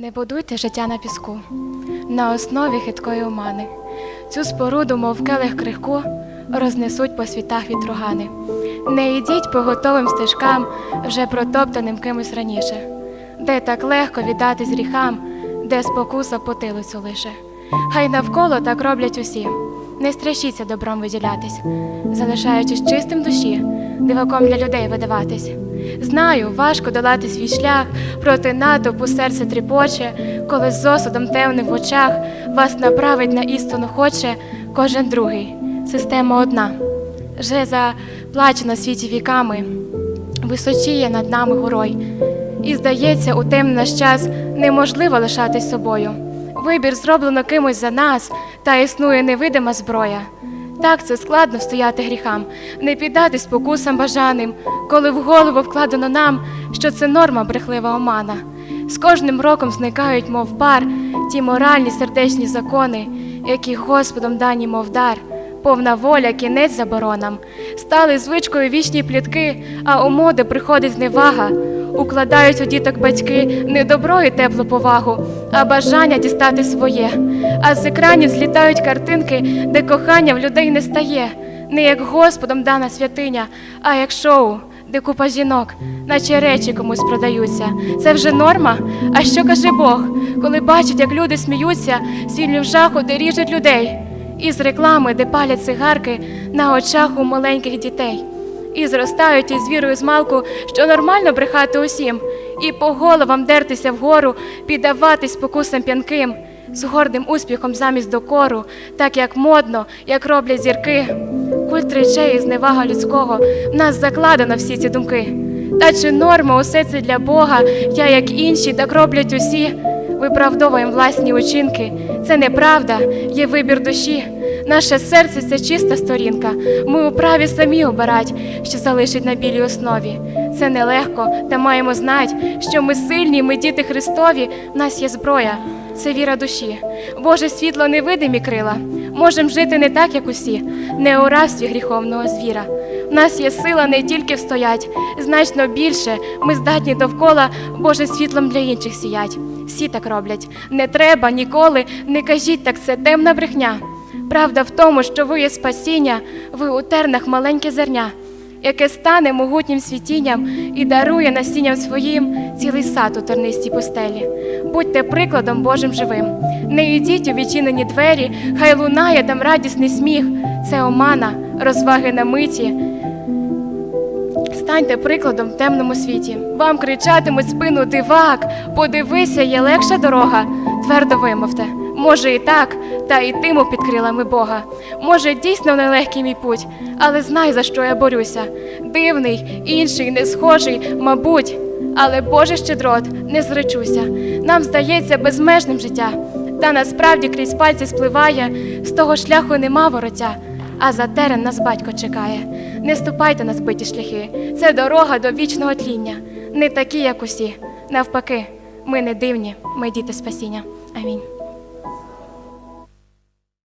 Не будуйте життя на піску, на основі хиткої омани. Цю споруду, мов келих крихку, рознесуть по світах вітругани. Не йдіть по готовим стежкам, вже протоптаним кимось раніше, де так легко віддатись гріхам, де спокуса потилицю лише. Хай навколо так роблять усі. Не страшіться добром виділятись, залишаючись чистим душі, диваком для людей видаватись. Знаю, важко долати свій шлях, проти натовпу серце тріпоче, коли з осудом темним в очах вас направить на істину хоче кожен другий. Система одна. Вже заплачена світі віками, височіє над нами горой. І здається, у темний наш час неможливо лишатись собою. Вибір зроблено кимось за нас, та існує невидима зброя. Так це складно стояти гріхам, не піддати спокусам бажаним, коли в голову вкладено нам, що це норма брехлива омана. З кожним роком зникають, мов пар, ті моральні сердечні закони, які Господом дані, мов дар, повна воля, кінець заборонам. Стали звичкою вічні плітки, а у моди приходить зневага. Укладають у діток батьки не добро і теплу повагу, а бажання дістати своє. А з екранів злітають картинки, де кохання в людей не стає, не як Господом дана святиня, а як шоу, де купа жінок, наче речі комусь продаються. Це вже норма. А що каже Бог, коли бачить, як люди сміються, сільню в жаху, де ріжуть людей, із реклами, де палять цигарки на очах у маленьких дітей. І зростають із вірою з малку, що нормально брехати усім, і по головам дертися вгору, піддаватись спокусам п'янким, з гордим успіхом замість докору, так як модно, як роблять зірки. Культ речей і зневага людського в нас закладено всі ці думки. Та чи норма усе це для Бога, я, як інші, так роблять усі. Виправдовуємо власні учинки. Це неправда, є вибір душі. Наше серце це чиста сторінка. Ми у праві самі обирать, що залишить на білій основі. Це нелегко, та маємо знати, що ми сильні, ми діти Христові, в нас є зброя. Це віра душі. Боже світло невидимі крила. Можем жити не так, як усі, не у рабстві гріховного звіра. В нас є сила не тільки встоять, значно більше. Ми здатні довкола Боже світлом для інших сіять. Всі так роблять. Не треба ніколи, не кажіть так, це темна брехня. Правда в тому, що ви є спасіння, ви у тернах маленьке зерня, яке стане могутнім світінням і дарує насінням своїм цілий сад у тернистій пустелі. Будьте прикладом Божим живим. Не йдіть у відчинені двері, хай лунає там радісний сміх. Це омана, розваги на миті. Станьте прикладом в темному світі. Вам кричатимуть спину дивак, подивися, є легша дорога. Твердо вимовте. Може і так, та йтиму під крилами Бога. Може, дійсно нелегкий мій путь, але знай, за що я борюся. Дивний, інший, не схожий, мабуть, але Боже щедрот, не зречуся. Нам здається безмежним життя, та насправді крізь пальці спливає, з того шляху нема вороття, а за терен нас батько чекає. Не ступайте на збиті шляхи, це дорога до вічного тління, не такі, як усі. Навпаки, ми не дивні, ми діти спасіння. Амінь.